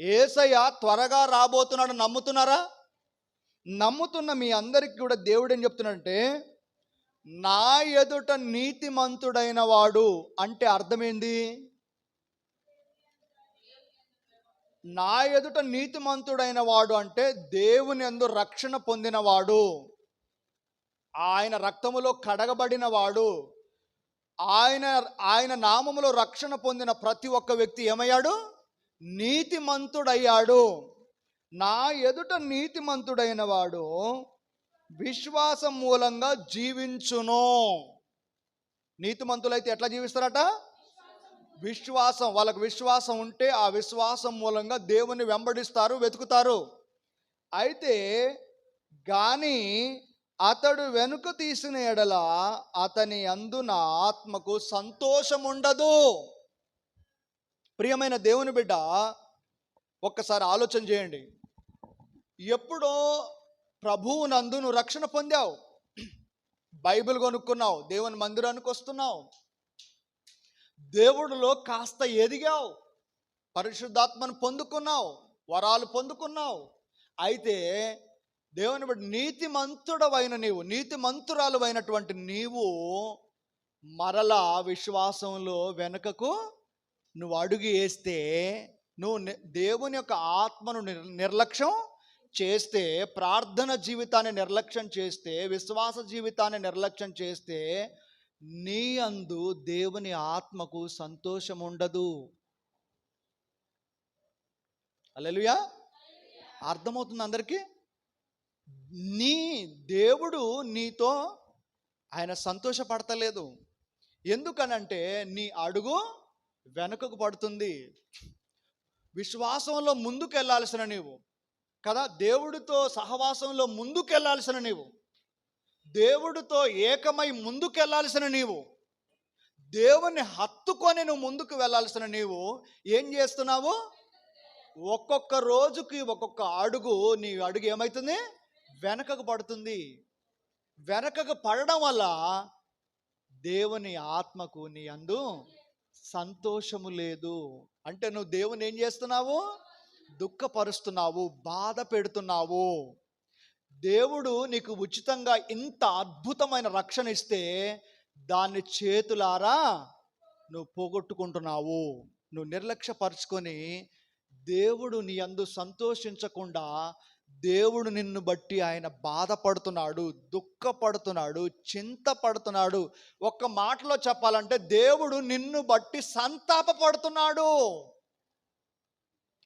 ఏసయ్య త్వరగా రాబోతున్నాడు నమ్ముతున్నారా? నమ్ముతున్న మీ అందరికి కూడా దేవుడు ఏం చెప్తున్నాడంటే నా ఎదుట నీతిమంతుడైన వాడు అంటే అర్థమేంది? నా ఎదుట నీతిమంతుడైన వాడు అంటే దేవుని ఎందు రక్షణ పొందినవాడు ఆయన రక్తములో కడగబడిన వాడు. ఆయన ఆయన నామములో రక్షణ పొందిన ప్రతి ఒక్క వ్యక్తి ఏమయ్యాడు? నీతిమంతుడయ్యాడు. నా ఎదుట నీతిమంతుడైన వాడు విశ్వాసం మూలంగా జీవించును. నీతిమంతులైతే ఎట్లా జీవిస్తారట? విశ్వాసం వాళ్ళకు విశ్వాసం ఉంటే ఆ విశ్వాసం మూలంగా దేవుని వెంబడిస్తారు వెతుకుతారు. అయితే కానీ అతడు వెనుక తీసిన ఎడల అతని అందున ఆత్మకు సంతోషం ఉండదు ప్రియమైన దేవుని బిడ్డ ఒక్కసారి ఆలోచన చేయండి. ఎప్పుడో ప్రభువు నందు నువ్వు రక్షణ పొందావు. బైబిల్ కొనుక్కున్నావు దేవుని మందిరానికి వస్తున్నావు. దేవుడిలో కాస్త ఎదిగావు. పరిశుద్ధాత్మను పొందుకున్నావు వరాలు పొందుకున్నావు. అయితే దేవుని బట్టి నీతిమంతుడవైన నీవు నీతిమంతురాలు అయినటువంటి నీవు మరలా విశ్వాసంలో వెనుకకు నువ్వు అడుగు వేస్తే నువ్వు దేవుని యొక్క ఆత్మను నిర్- నిర్లక్ష్యం చేస్తే ప్రార్థన జీవితాన్ని నిర్లక్ష్యం చేస్తే విశ్వాస జీవితాన్ని నిర్లక్ష్యం చేస్తే నీ అందు దేవుని ఆత్మకు సంతోషం ఉండదు. అలెలుయా అర్థమవుతుంది అందరికీ? నీ దేవుడు నీతో ఆయన సంతోషపడతలేదు. ఎందుకనంటే నీ అడుగు వెనుకకు పడుతుంది. విశ్వాసంలో ముందుకు వెళ్ళాల్సిన నీవు. కదా దేవుడితో సహవాసంలో ముందుకు వెళ్ళాల్సిన నీవు. దేవుడితో ఏకమై ముందుకు వెళ్ళాల్సిన నీవు. దేవుని హత్తుకొని నువ్వు ముందుకు వెళ్ళాల్సిన నీవు. ఏం చేస్తున్నావు? ఒక్కొక్క రోజుకి ఒక్కొక్క అడుగు నీ అడుగు ఏమవుతుంది వెనకకు పడుతుంది. వెనకకు పడడం వల్ల దేవుని ఆత్మకు నీ అందు సంతోషము లేదు. అంటే నువ్వు దేవుని ఏం చేస్తున్నావు? దుఃఖపరుస్తున్నావు బాధ పెడుతున్నావు. దేవుడు నీకు ఉచితంగా ఇంత అద్భుతమైన రక్షణ ఇస్తే దాన్ని చేతులారా నువ్వు పోగొట్టుకుంటున్నావు. నువ్వు నిర్లక్ష్యపరుచుకొని దేవుడు నీ అందు సంతోషించకుండా దేవుడు నిన్ను బట్టి ఆయన బాధపడుతున్నాడు దుఃఖపడుతున్నాడు చింతపడుతున్నాడు. ఒక్క మాటలో చెప్పాలంటే దేవుడు నిన్ను బట్టి సంతాపపడుతున్నాడు.